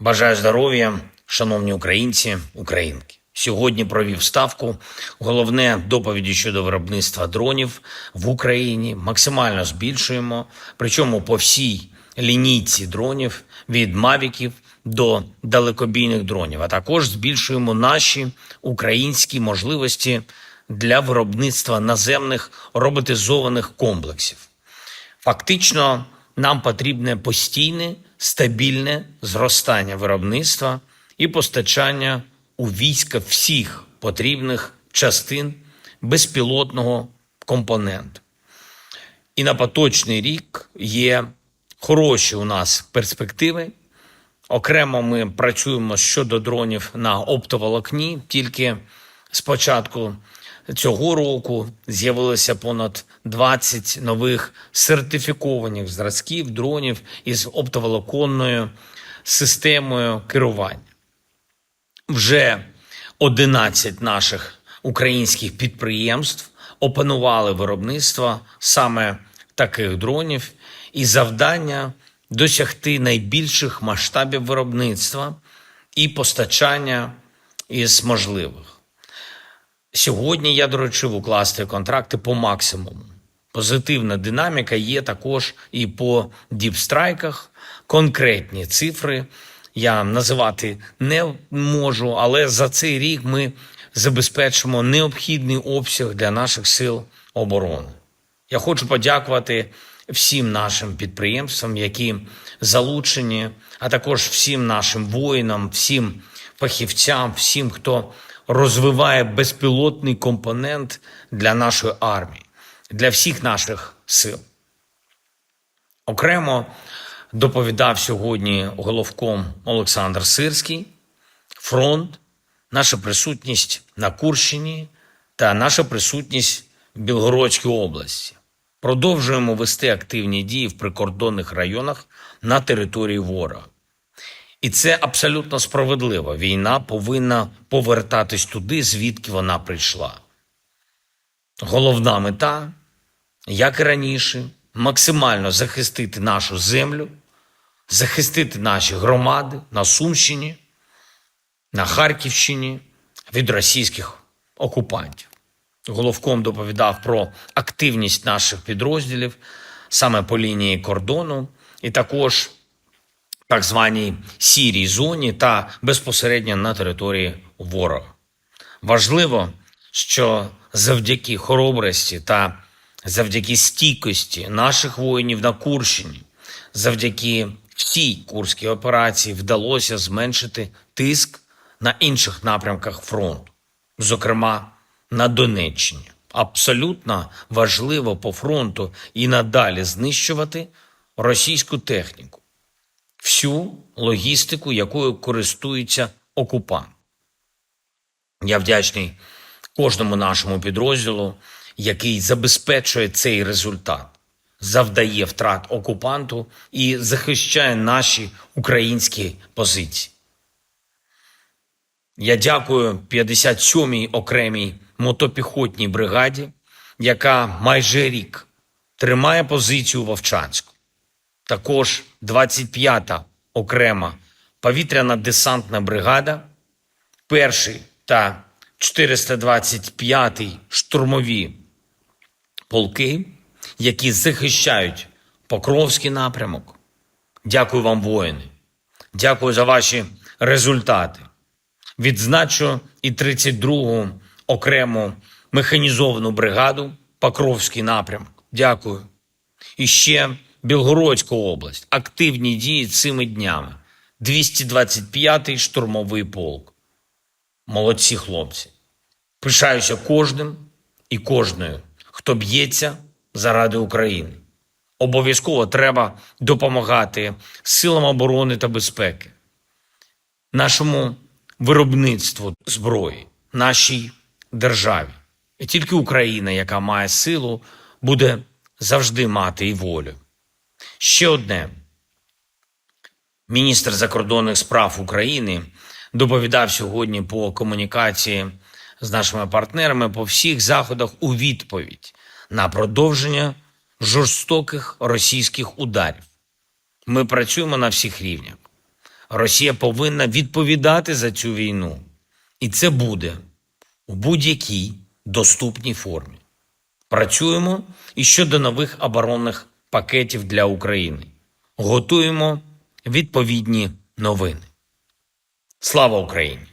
Бажаю здоров'я, шановні українці, українки. Сьогодні провів ставку. Головне доповіді щодо виробництва дронів в Україні максимально збільшуємо. Причому по всій лінійці дронів від мавіків до далекобійних дронів. А також збільшуємо наші українські можливості для виробництва наземних роботизованих комплексів. Фактично, нам потрібне постійне стабільне зростання виробництва і постачання у війська всіх потрібних частин безпілотного компоненту. І на поточний рік є хороші у нас перспективи. Окремо ми працюємо щодо дронів на оптоволокні. Тільки з початку цього року з'явилося понад 20 нових сертифікованих зразків дронів із оптоволоконною системою керування. Вже 11 наших українських підприємств опанували виробництво саме таких дронів, і завдання досягти найбільших масштабів виробництва і постачання із можливих. Сьогодні я доручив укласти контракти по максимуму. Позитивна динаміка є також і по діпстрайках. Конкретні цифри я називати не можу, але за цей рік ми забезпечимо необхідний обсяг для наших сил оборони. Я хочу подякувати всім нашим підприємствам, які залучені, а також всім нашим воїнам, всім фахівцям, всім, хто розвиває безпілотний компонент для нашої армії, для всіх наших сил. Окремо доповідав сьогодні головком Олександр Сирський, фронт, наша присутність на Курщині та наша присутність в Білгородській області. Продовжуємо вести активні дії в прикордонних районах на території ворога. І це абсолютно справедливо. Війна повинна повертатись туди, звідки вона прийшла. Головна мета, як і раніше, максимально захистити нашу землю, захистити наші громади на Сумщині, на Харківщині від російських окупантів. Головком доповідав про активність наших підрозділів саме по лінії кордону, і також так званій сірій зоні та безпосередньо на території ворога. Важливо, що завдяки хоробрості та завдяки стійкості наших воїнів на Курщині, завдяки всій курській операції вдалося зменшити тиск на інших напрямках фронту, зокрема на Донеччині. Абсолютно важливо по фронту і надалі знищувати російську техніку, всю логістику, якою користується окупант. Я вдячний кожному нашому підрозділу, який забезпечує цей результат, завдає втрат окупанту і захищає наші українські позиції. Я дякую 57-й окремій мотопіхотній бригаді, яка майже рік тримає позицію в Овчанську. Також 25-та окрема повітряна десантна бригада, перший та 425-й штурмові полки, які захищають Покровський напрямок. Дякую вам, воїни. Дякую за ваші результати. Відзначу і 32-гу окрему механізовану бригаду Покровський напрямок. Дякую. І ще Білгородська область. Активні дії цими днями. 225-й штурмовий полк. Молодці хлопці. Пишаюся кожним і кожною, хто б'ється заради України. Обов'язково треба допомагати силам оборони та безпеки, нашому виробництву зброї, нашій державі. І тільки Україна, яка має силу, буде завжди мати і волю. Ще одне. Міністр закордонних справ України доповідав сьогодні по комунікації з нашими партнерами по всіх заходах у відповідь на продовження жорстоких російських ударів. Ми працюємо на всіх рівнях. Росія повинна відповідати за цю війну. І це буде у будь-якій доступній формі. Працюємо і щодо нових оборонних пакетів для України. Готуємо відповідні новини. Слава Україні!